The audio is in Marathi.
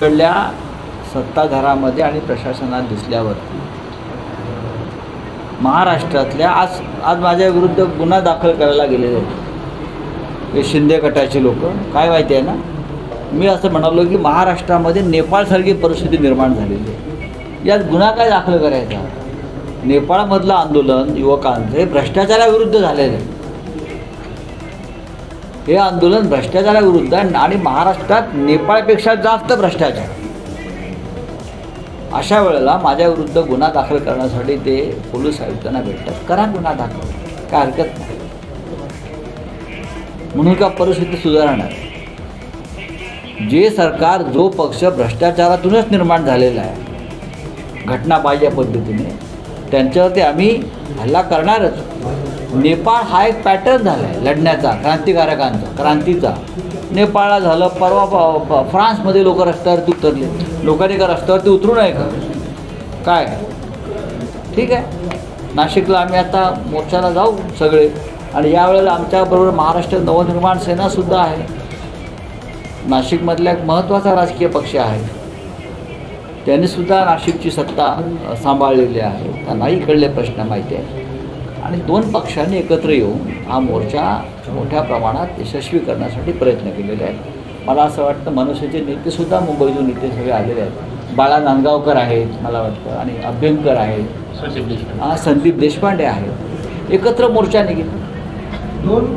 कडल्या सत्ताधारामध्ये आणि प्रशासनात दिसल्यावरती. महाराष्ट्रातल्या आज आज माझ्या विरुद्ध गुन्हा दाखल करायला गेलेले आहेत. हे शिंदे गटाचे लोक काय माहिती आहे ना? मी असं म्हणालो की महाराष्ट्रामध्ये नेपाळसारखी परिस्थिती निर्माण झालेली आहे. यात गुन्हा काय दाखल करायचा? नेपाळमधलं आंदोलन युवकांचं हे भ्रष्टाचाराविरुद्ध झालेलं आहे. हे आंदोलन भ्रष्टाचाराविरुद्ध आहे आणि महाराष्ट्रात नेपाळपेक्षा जास्त भ्रष्टाचार. अशा वेळेला माझ्या विरुद्ध गुन्हा दाखल करण्यासाठी ते पोलीस आयुक्तांना भेटतात. करा गुन्हा दाखल. काय हरकत नाही. म्हणून का परिस्थिती सुधारणार? जे सरकार जो पक्ष भ्रष्टाचारातूनच निर्माण झालेला आहे घटना पाहिजे पद्धतीने त्यांच्यावरती आम्ही हल्ला करणारच. नेपाळ हा एक पॅटर्न झाला आहे लढण्याचा क्रांतिकारकांचा क्रांतीचा. नेपाळला झालं परवा फ्रान्समध्ये लोक रस्त्यावरती उतरले. लोकांनी का रस्त्यावरती उतरू नये का? काय? ठीक आहे. नाशिकला आम्ही आता मोर्चाला जाऊ सगळे. आणि यावेळेला आमच्याबरोबर महाराष्ट्र नवनिर्माण सेनासुद्धा आहे. नाशिकमधला एक महत्त्वाचा राजकीय पक्ष आहे. त्यांनीसुद्धा नाशिकची सत्ता सांभाळलेली आहे. त्यांना इकडले प्रश्न माहिती आहेत. आणि दोन पक्षांनी एकत्र येऊन हा मोर्चा मोठ्या प्रमाणात यशस्वी करण्यासाठी प्रयत्न केलेले आहेत. मला असं वाटतं मनसेचे नेतेसुद्धा मुंबईतून नेते सगळे आलेले आहेत. बाळा नांदगावकर आहेत मला वाटतं आणि अभ्यंकर आहेत. हा, संदीप देशपांडे आहेत. एकत्र मोर्चा निघेल. दोन